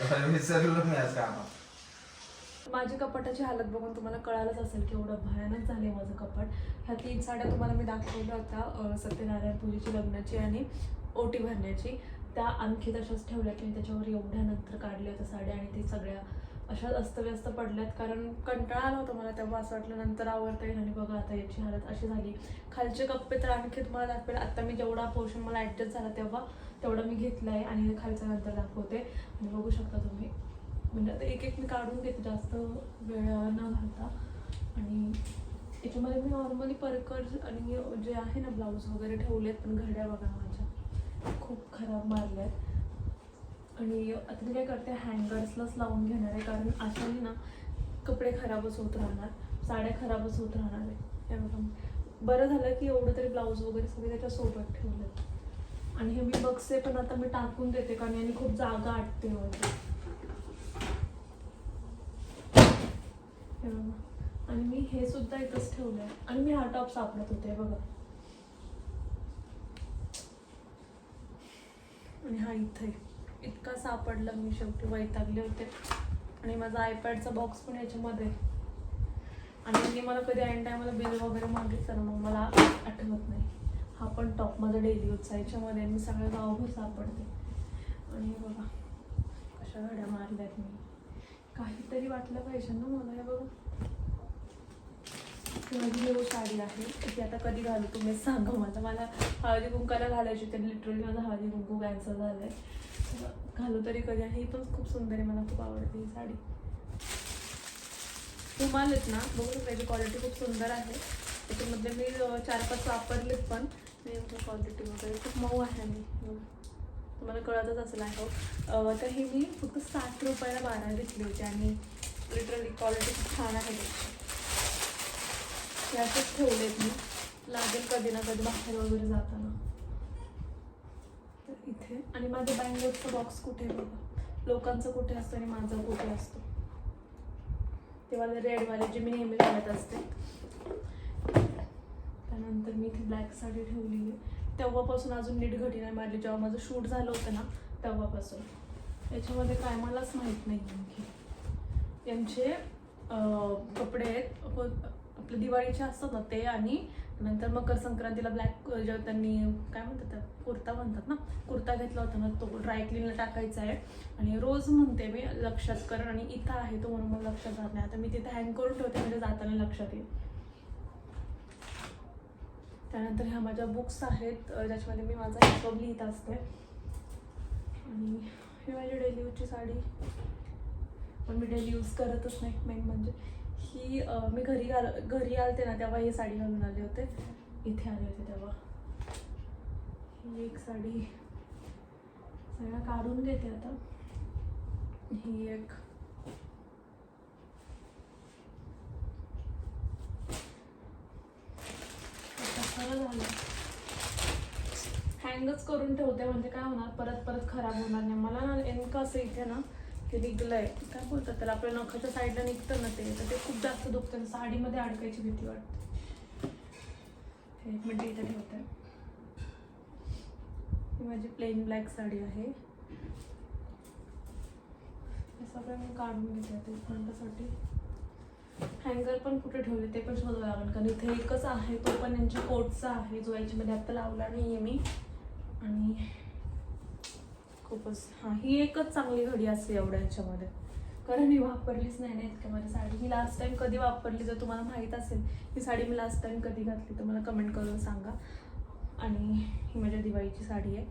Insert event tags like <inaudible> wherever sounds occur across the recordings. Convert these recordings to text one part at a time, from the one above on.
विसरलो मी आज माझी कपाटाची हालत बघून तुम्हाला कळालंच असेल की एवढं भयानक झालंय माझं कपाट. ह्या तीन साड्या तुम्हाला मी दाखवल्या होत्या सत्यनारायण पूजेची लग्नाची आणि ओटी भरण्याची. त्या आणखी तशाच ठेवल्या मी त्याच्यावर एवढ्या नंतर काढल्या होत्या साड्या आणि ते सगळ्या अशाच अस्तव्यस्त पडल्यात. कारण कंटाळा आला होता मला तेव्हा असं वाटलं नंतर आवडता येईल आणि बघा आता याची हालत अशी झाली. खालचे कप्पे तर आणखी तुम्हाला दाखवेल. आता मी जेवढा पोर्शन मला ॲडजस्ट झाला तेव्हा तेवढं मी घेतलं आहे आणि खालच्या नंतर दाखवते. आणि बघू शकता तुम्ही. म्हणजे आता एक एक मी काढून घेते जास्त वेळ न घालता. आणि याच्यामध्ये मी नॉर्मली परकर आणि जे आहे ना ब्लाऊज वगैरे ठेवलेत पण घड्या बघा माझ्या. खूप खराब मारल्या आहेत आणि आता ते काय करते हँगर्सलाच लावून घेणार आहे. कारण अशाने ना कपडे खराबच होत राहणार. साड्या खराबच होत राहणार आहे. हे बघा बरं झालं की एवढं तरी ब्लाऊज वगैरे सगळे त्याच्यासोबत ठेवलेत. आणि हे मी बक्से पण आता मी टाकून देते कारण याने खूप जागा आटते वगैरे आणि मी हे सुद्धा इथंच ठेवलं आहे आणि मी हा टॉप सापडत होते बघा. आणि हा इथे इतका सापडला मी शेवटी वैतागले होते. आणि माझा आयपॅडचा बॉक्स पण याच्यामध्ये आहे. आणि त्यांनी मला कधी ऐन टायमाला बिल वगैरे मागितलं मग मला आठवत नाही. हा पण टॉप माझा डेली यूजचा याच्यामध्ये मी सगळ्या गावभर सापडते. आणि बघा कशा घड्या मारल्यात मी. काहीतरी वाटलं पाहिजे ना मला हे बघा माझी नऊ साडी आहे. ती आता कधी घालू तुम्हीच सांगा मला. मला हळदी कुंकाला घालायची तर लिटरली माझं हळदी कुंकू कॅन्सल झालं आहे घालू तरी कधी आहे. ही पण खूप सुंदर आहे. मला खूप आवडते ही साडी. रुमाल आहेत ना बघू शकता याची क्वालिटी खूप सुंदर आहे. त्याच्यामध्ये मी चार पाच वापरलेत पण. क्वालिटी वगैरे खूप मऊ आहे मी तुम्हाला कळतच असेल आहे तर हे मी फक्त साठ रुपयाला बारा घेतली होती आणि लिटरली क्वालिटी खूप छान आहे. त्याची ठेवलेत मी. लागेल कधी ना कधी बाहेर वगैरे जाताना. इथे. आणि माझं बँगलोरचं बॉक्स कुठे बघा? लोकांचं कुठे असतं आणि माझं कुठे असतो? ते वाले रेडवाले जे मी नेहमी घालत असते. त्यानंतर मी इथे ब्लॅक साडी ठेवली आहे तेव्हापासून अजून नीट घटी नाही मारली. जेव्हा माझं शूट झालं होतं ना तेव्हापासून. याच्यामध्ये काय मलाच माहीत नाही आणखी. यांचे कपडे आहेत. आपलं दिवाळीचे असतात ना ते आणि नंतर मकर संक्रांतीला ब्लॅक जेव्हा त्यांनी काय म्हणतात त्या कुर्ता म्हणतात ना? कुर्ता घेतला होता ना तो ड्रायक्लीनला टाकायचा आहे. आणि रोज म्हणते मी लक्षात कर आणि इथं आहे तो म्हणून मला लक्षात राहत नाही. आता मी तिथे हँग करून ठेवते म्हणजे जाताना लक्षात येईल. त्यानंतर ह्या माझ्या बुक्स आहेत ज्याच्यामध्ये मी माझा हिशोब लिहित असते. आणि ही माझी डेली यूजची साडी. पण मी डेली यूज करतच नाही मेन म्हणजे. ही मी घरी घाल घरी आलते ना तेव्हा ही साडी घालून आले होते. इथे आले होते तेव्हा. ही एक साडी सगळ्या काढून घेते आता. ही एक. झालं. हँगच करून ठेवते म्हणजे काय होणार? परत परत खराब होणार नाही. मला ना नेमकं असं इथे ना ते निघलंय. काय बोलतात त्याला? आपल्या नखाच्या साईडला निघतं ना ते. तर ते खूप जास्त दुखतं. साडीमध्ये अडकायची भीती वाटते. हे एक मिनिट इथे ठेवते. ही माझी प्लेन ब्लॅक साडी आहे. हे सगळं मी काढून घेते आता इथपर्यंतसाठी. हँगर पण कुठे ठेवले ते पण शोधावं लागेल. कारण इथे एकच आहे. तो पण यांच्या कोटचा आहे. जो याच्यामध्ये आत्ता लावला नाही आहे मी. आणि खूपच. हां ही एकच चांगली घडी असते एवढ्या ह्याच्यामध्ये. कारण मी वापरलीच नाही ना इतक्या माझी साडी. ही लास्ट टाइम कधी वापरली जर तुम्हाला माहीत असेल ही साडी मी लास्ट टाइम कधी घातली तर मला कमेंट करून सांगा. आणि ही माझ्या दिवाळीची साडी आहे.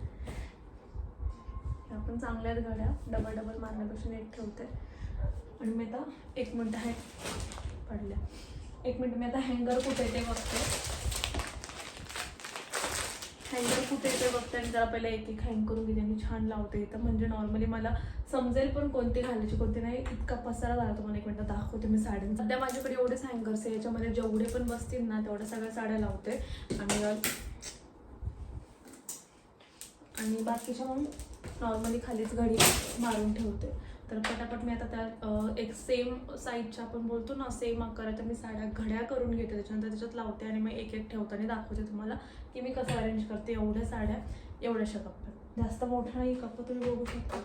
ह्या पण चांगल्या आहेत घड्या. डबल डबल मारण्यापेक्षा नीट ठेवते. आणि मी आता एक मिनटं आहे पडल्या. एक मिनटं मी आता हँगर कुठे आहे ते बघते. हँगर कुठे येते बघते आणि जरा पहिला एक एक हँग करून घेते मी छान लावते. तर म्हणजे नॉर्मली मला समजेल पण कोणती घालायची कोणती नाही. इतका पसारा झाला तुम्हाला एक मिनटं दाखवते मी साड्या सध्या माझ्याकडे एवढेच हँगर्स आहे याच्यामध्ये जेवढे पण बसतील ना तेवढ्या सगळ्या साड्या लावते. आणि आणि बाकीच्या मग नॉर्मली खालीच घडी मारून ठेवते. तर पटापट मी आता त्या एक सेम साईजच्या आपण बोलतो ना सेम आकाराच्या मी साड्या घड्या करून घेते. त्याच्यानंतर त्याच्यात लावते आणि मग एक एक ठेवताना दाखवते तुम्हाला की मी कसं अरेंज करते एवढ्या साड्या एवढ्याशा कप्प्यात जास्त मोठा नाही कप्पा तुम्ही बघू शकता.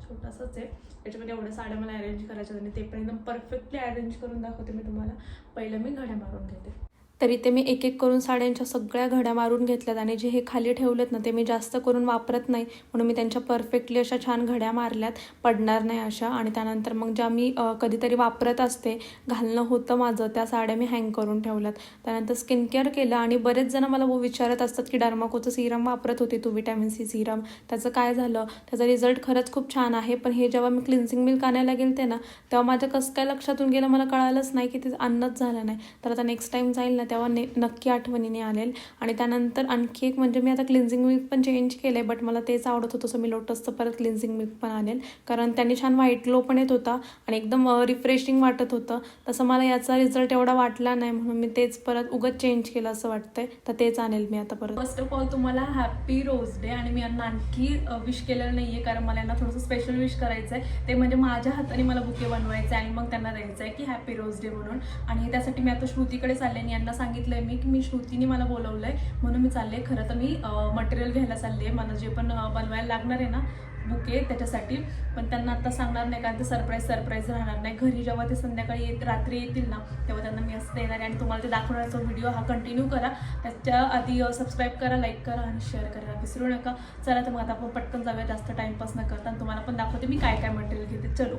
छोटासाच आहे. त्याच्यामध्ये एवढ्या साड्या मला अरेंज करायच्या आणि ते पण एकदम परफेक्टली अरेंज करून दाखवते मी तुम्हाला. पहिलं मी घड्या मारून घेते. तर इथे मी एक एक करून साड्यांच्या सगळ्या घड्या मारून घेतल्यात आणि जे हे खाली ठेवलेत ना ते मी जास्त करून वापरत नाही. म्हणून मी त्यांच्या परफेक्टली अशा छान घड्या मारल्यात. पडणार नाही अशा. आणि त्यानंतर मग ज्या मी कधीतरी वापरत असते घालणं होतं माझं त्या साड्या मी हँग करून ठेवल्यात. त्यानंतर स्किन केअर केलं आणि बरेच जण मला विचारत असतात की डर्माकोचं सिरम वापरत होती तू विटॅमिन सी सिरम त्याचं काय झालं? त्याचा रिझल्ट खरंच खूप छान आहे. पण हे जेव्हा मी क्लिन्सिंग मिल्क आणायला गेलते ना तेव्हा माझ्या कसं काय लक्षातून गेलं मला कळालंच नाही की ते अन्नच झालं नाही. तर आता नेक्स्ट टाईम जाईल ना तेव्हा ने नक्की आठवणीने आलेल. आणि त्यानंतर आणखी एक म्हणजे मी आता क्लिन्झिंग मिल्क पण चेंज केलं आहे बट मला तेच आवडत होतं सो मी लोटसचं परत क्लिन्झिंग मिल्क पण आणेल. कारण त्यांनी छान व्हाईट ग्लो पण येत होता आणि एकदम रिफ्रेशिंग वाटत होतं. तसं मला याचा रिझल्ट एवढा वाटला नाही म्हणून मी तेच परत उगत चेंज केलं असं वाटतंय. तर तेच आणेल मी आता परत. फर्स्ट ऑफ ऑल तुम्हाला हॅपी रोज डे आणि मी यांना आणखी विश केलेलं नाही आहे कारण मला यांना थोडंसं स्पेशल विश करायचं आहे ते म्हणजे माझ्या हाताने मला बुके बनवायचं आहे आणि मग त्यांना द्यायचं आहे की हॅपी रोज डे म्हणून. आणि त्यासाठी मी आता श्रुतीकडे चालले आणि यांना सांगितलंय मी की मी श्रुतीने मला बोलवलंय आहे म्हणून मी चालले खरं तर मी मटेरियल घ्यायला चालले मला जे पण बनवायला लागणार आहे ना बुके त्याच्यासाठी. पण त्यांना आता सांगणार नाही कारण ते सरप्राईज सरप्राईज राहणार नाही. घरी जेव्हा ते संध्याकाळी येत रात्री येतील ना तेव्हा त्यांना मी असं देणार आहे. आणि तुम्हाला ते दाखवण्याचा व्हिडिओ हा कंटिन्यू करा. त्याच्या आधी सबस्क्राईब करा लाईक करा आणि शेअर करा. विसरू नका. चला तर मग आता आपण पटकन जाऊया. जास्त टाईमपास न करता. आणि तुम्हाला पण दाखवते मी काय काय मटेरियल घेते. चलो.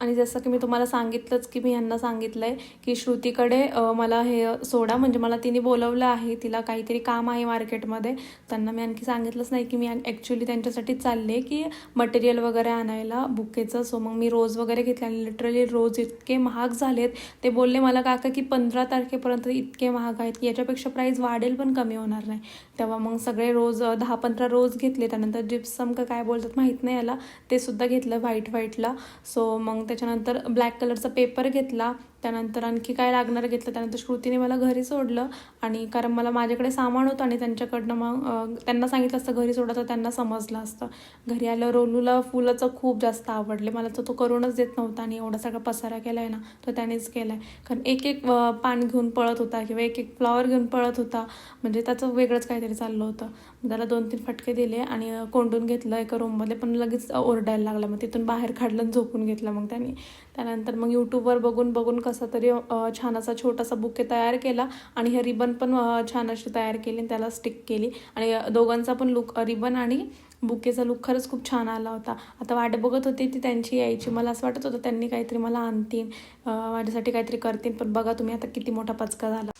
आणि जसं की मी तुम्हाला सांगितलंच की मी यांना सांगितलं आहे की श्रुतीकडे मला हे सोडा. म्हणजे मला तिने बोलवलं आहे तिला काहीतरी काम आहे मार्केटमध्ये. त्यांना मी आणखी सांगितलंच नाही की मी ॲक्च्युली त्यांच्यासाठी चालले की मटेरियल वगैरे आणायला बुकेचं. सो मग मी रोज वगैरे घेतले आणि लिटरली रोज इतके महाग झालेत. ते बोलले मला काका की पंधरा तारखेपर्यंत इतके महाग आहेत. की याच्यापेक्षा प्राईस वाढेल पण कमी होणार नाही. तेव्हा मग सगळे रोज दहा पंधरा रोज घेतले. त्यानंतर जिप्सम का काय बोलतात माहीत नाही याला. ते सुद्धा घेतलं व्हाईट व्हाईटला. सो मग त्याच्यानंतर ब्लॅक कलरचा पेपर घेतला. त्यानंतर आणखी काय लागणार घेतलं त्यानंतर श्रुतीने मला घरी सोडलं आणि कारण मला माझ्याकडे सामान होतं आणि त्यांच्याकडनं मग त्यांना सांगितलं असतं घरी सोडायचं तर त्यांना समजलं असतं. घरी आलं रोलूला फुलाचं खूप जास्त आवडले. मला तर तो करूनच देत नव्हता आणि एवढा सगळा पसारा केला आहे ना तो त्यानेच केला आहे कारण एक एक पान घेऊन पळत होता किंवा एक एक फ्लॉवर घेऊन पळत होता. म्हणजे त्याचं वेगळंच काहीतरी चाललं होतं. त्याला दोन तीन फटके दिले आणि कोंडून घेतलं एका रूममध्ये पण लगेच ओरडायला लागला. मग तिथून बाहेर काढलं झोपून घेतलं मग त्यांनी. त्यानंतर मग यूट्यूबवर बघून बघून कसा तरी छान असा छोटासा बुके तयार केला आणि हे रिबन पण छान अशी तयार केली आणि त्याला स्टिक केली. आणि दोघांचा पण लुक रिबन आणि बुकेचा लुक खरंच खूप छान आला होता. आता वाट बघत होती ती त्यांची यायची. मला असं वाटत होतं त्यांनी काहीतरी मला आणतील माझ्यासाठी काहीतरी करतील पण बघा तुम्ही आता किती मोठा पचका झाला.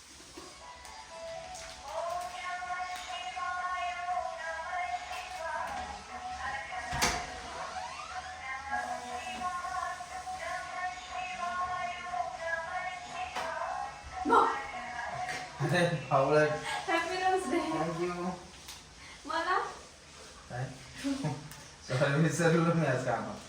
मला? काय? <laughs> सॉरी विसरलो मी आज कामात.